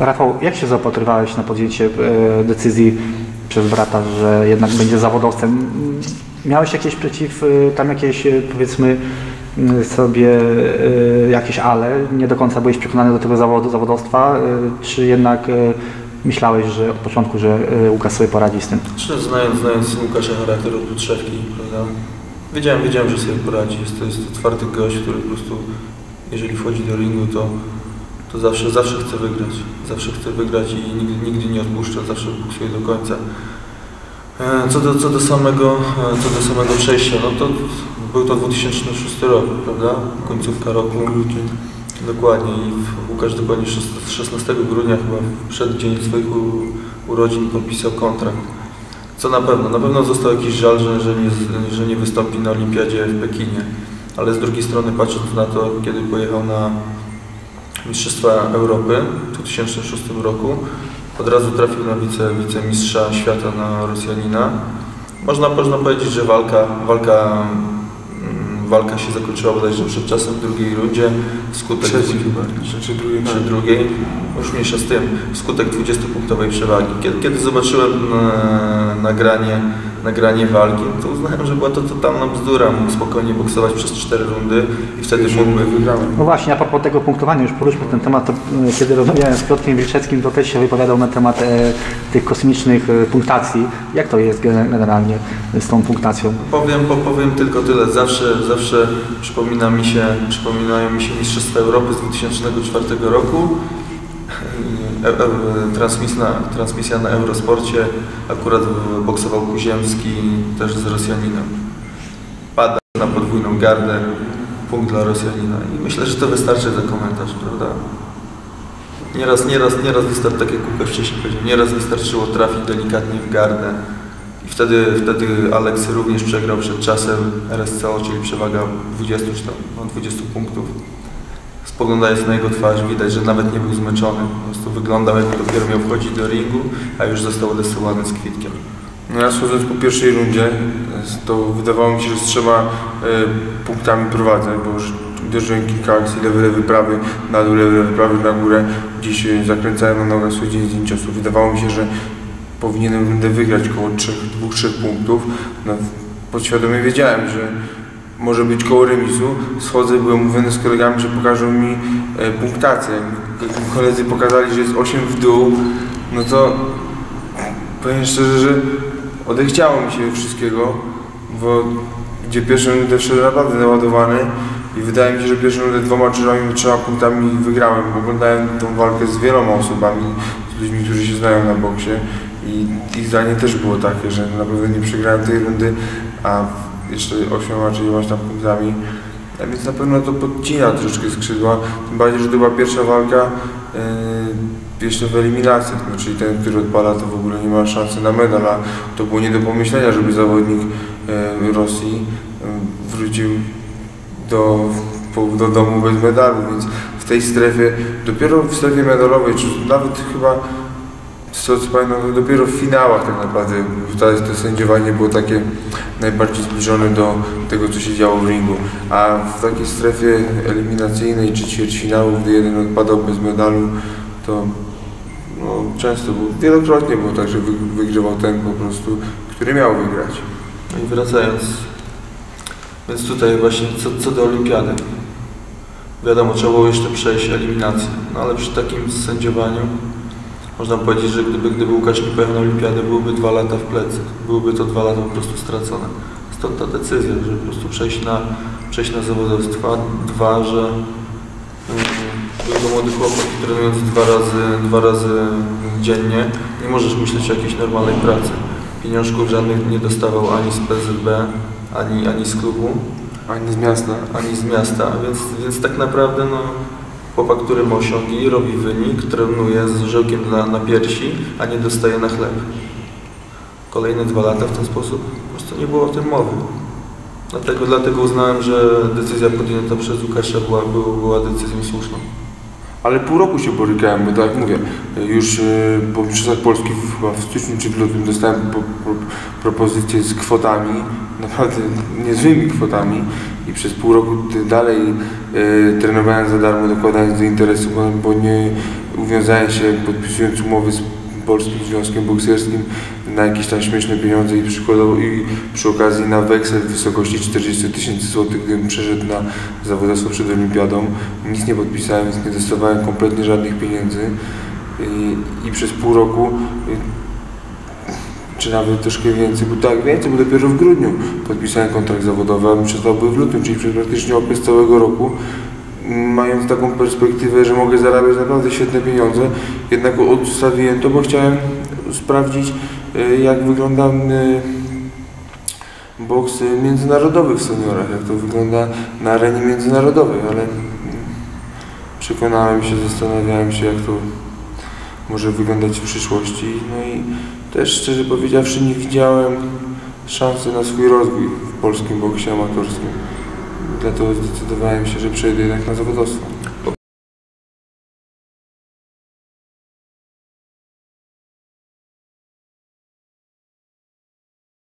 Rafał, jak się zaopatrywałeś na podjęcie e, decyzji przez brata, że jednak będzie zawodowcem? Miałeś jakieś przeciw, e, tam jakieś e, powiedzmy sobie jakieś ale, nie do końca byłeś przekonany do tego zawodu, zawodowstwa, czy jednak myślałeś, że od początku, że Łukasz sobie poradzi z tym? Czy znając, znając Łukasza charakter od podszewki, prawda? Wiedziałem, wiedziałem, że sobie poradzi. Jest to, jest to twardy gość, który po prostu, jeżeli wchodzi do ringu, to, to zawsze, zawsze chce wygrać. Zawsze chce wygrać i nigdy, nigdy nie odpuszcza, zawsze boksuje do końca. E, Co do, co, do samego, e, co do samego przejścia, no to był to 2006 rok, prawda? Końcówka roku. Dokładnie i Łukasz dokładnie 16 grudnia chyba w przeddzień swoich urodzin podpisał kontrakt. Co na pewno, na pewno został jakiś żal, że, że, nie, że nie wystąpi na olimpiadzie w Pekinie. Ale z drugiej strony patrząc na to, kiedy pojechał na Mistrzostwa Europy w 2006 roku, od razu trafił na wice, wicemistrza świata na Rosjanina. Można, można powiedzieć, że walka, walka, mm, walka się zakończyła bodajże przed czasem w drugiej rundzie. Wskutek Trzeciej chyba, czy, czy drugiej, przy drugiej, już mniejsza z tym, wskutek 20-punktowej przewagi. Kiedy, kiedy zobaczyłem e, nagranie, nagranie walki, to uznałem, że była to totalna bzdura. Mógł spokojnie boksować przez 4 rundy i wtedy mógłby wygrałem. No właśnie, a propos tego punktowania, już poruszmy ten temat, to, e, kiedy rozmawiałem z Piotrkiem Wilczewskim, to też się wypowiadał na temat e, tych kosmicznych e, punktacji. Jak to jest gen- generalnie z tą punktacją? Powiem, po- powiem tylko tyle. Zawsze, zawsze przypomina mi się, przypominają mi się Mistrzostwa Europy z 2004 roku. E, e, transmisja, transmisja na Eurosporcie. Akurat boksował Kuziemski też z Rosjaninem. Pada na podwójną gardę. Punkt dla Rosjanina. I myślę, że to wystarczy za komentarz, prawda? Nieraz, nieraz, nieraz wystarczy, tak jak Łukasz wcześniej powiedział, nieraz wystarczyło trafić delikatnie w gardę. I wtedy, wtedy Aleksy również przegrał przed czasem RSCO, czyli przewaga 20, czy tam, no 20 punktów. Spoglądając na jego twarz widać, że nawet nie był zmęczony. Po prostu wyglądał jakby dopiero miał wchodzić do ringu, a już został odesłany z kwitkiem. No ja schodząc po pierwszej rundzie, to wydawało mi się, że z trzema e, punktami prowadzę, bo już uderzyłem kilka akcji, lewy, lewy, prawy, na dół, lewy, lewy, prawy, na górę. Gdzieś e, zakręcałem na nogach swój dzień ciosów. Wydawało mi się, że powinienem rundę wygrać koło 2-3 punktów. No, podświadomie wiedziałem, że może być koło remisu. Schodzę, byłem mówiony z kolegami, że pokażą mi e, punktację. Jak koledzy pokazali, że jest 8 w dół, no to powiem szczerze, że odechciało mi się wszystkiego, bo gdzie pierwszą rundę wszedłem naprawdę naładowany i wydaje mi się, że pierwszą rundę dwoma, trzema, trzema punktami wygrałem. Oglądałem tą walkę z wieloma osobami, z ludźmi, którzy się znają na boksie i ich zdanie też było takie, że na pewno nie przegrałem tej rundy, a jeszcze ośmioma czy ilość tam punktami. A więc na pewno to podcina troszeczkę skrzydła, tym bardziej, że to była pierwsza walka yy, jeszcze w eliminacjach, no, czyli ten, który odpada, to w ogóle nie ma szansy na medal, a to było nie do pomyślenia, żeby zawodnik yy, Rosji yy, wrócił do, po, do domu bez medalu, więc w tej strefie, dopiero w strefie medalowej, czy nawet chyba tego co pamiętam, to dopiero w finałach tak naprawdę to, to sędziowanie było takie najbardziej zbliżone do tego, co się działo w ringu. A w takiej strefie eliminacyjnej czy ćwierćfinału, gdy jeden odpadał bez medalu, to no, często było, wielokrotnie było tak, że wy, wygrywał ten po prostu, który miał wygrać. No i wracając, więc tutaj właśnie co, co do olimpiady. Wiadomo, trzeba było jeszcze przejść eliminację, no ale przy takim sędziowaniu można powiedzieć, że gdyby, gdyby Łukasz nie pojechał na olimpiadę, byłyby dwa lata w plecy. Byłyby to dwa lata po prostu stracone. Stąd ta decyzja, żeby po prostu przejść na, przejść na zawodowstwa. Dwa, że był to młody chłopak, trenując dwa razy, dwa razy dziennie, nie możesz myśleć o jakiejś normalnej pracy. Pieniążków żadnych nie dostawał ani z PZB, ani, ani z klubu, Ani z miasta. ani z miasta, więc, więc tak naprawdę no, chłopak, który ma osiągi, robi wynik, trenuje z żyłkiem dla, na piersi, a nie dostaje na chleb. Kolejne dwa lata w ten sposób po prostu nie było o tym mowy. Dlatego, dlatego uznałem, że decyzja podjęta przez Łukasza była, była, decyzją słuszną. Ale pół roku się borykałem, bo tak jak mówię, już y, po Mistrzostwach Polskich chyba w styczniu czy w lutym dostałem po, propozycje z kwotami, naprawdę niezłymi kwotami przez pół roku dalej e, trenowałem za darmo, dokładając do interesu, bo, nie uwiązałem się podpisując umowy z Polskim Związkiem Bokserskim na jakieś tam śmieszne pieniądze i przykładowo i przy okazji na weksel w wysokości 40 tysięcy złotych, gdybym przeszedł na zawodowstwo przed Olimpiadą. Nic nie podpisałem, więc nie dostawałem kompletnie żadnych pieniędzy i, i przez pół roku czy nawet troszkę więcej, bo tak więcej, bo dopiero w grudniu podpisałem kontrakt zawodowy, a przestałby w lutym, czyli przez praktycznie okres całego roku mając taką perspektywę, że mogę zarabiać naprawdę świetne pieniądze, jednak odstawiłem to, bo chciałem sprawdzić y, jak wygląda y, boks międzynarodowy w seniorach, jak to wygląda na arenie międzynarodowej, ale mm, przekonałem się, zastanawiałem się jak to może wyglądać w przyszłości. No i też szczerze powiedziawszy nie widziałem szansy na swój rozwój w polskim boksie amatorskim. Dlatego zdecydowałem się, że przejdę jednak na zawodowstwo.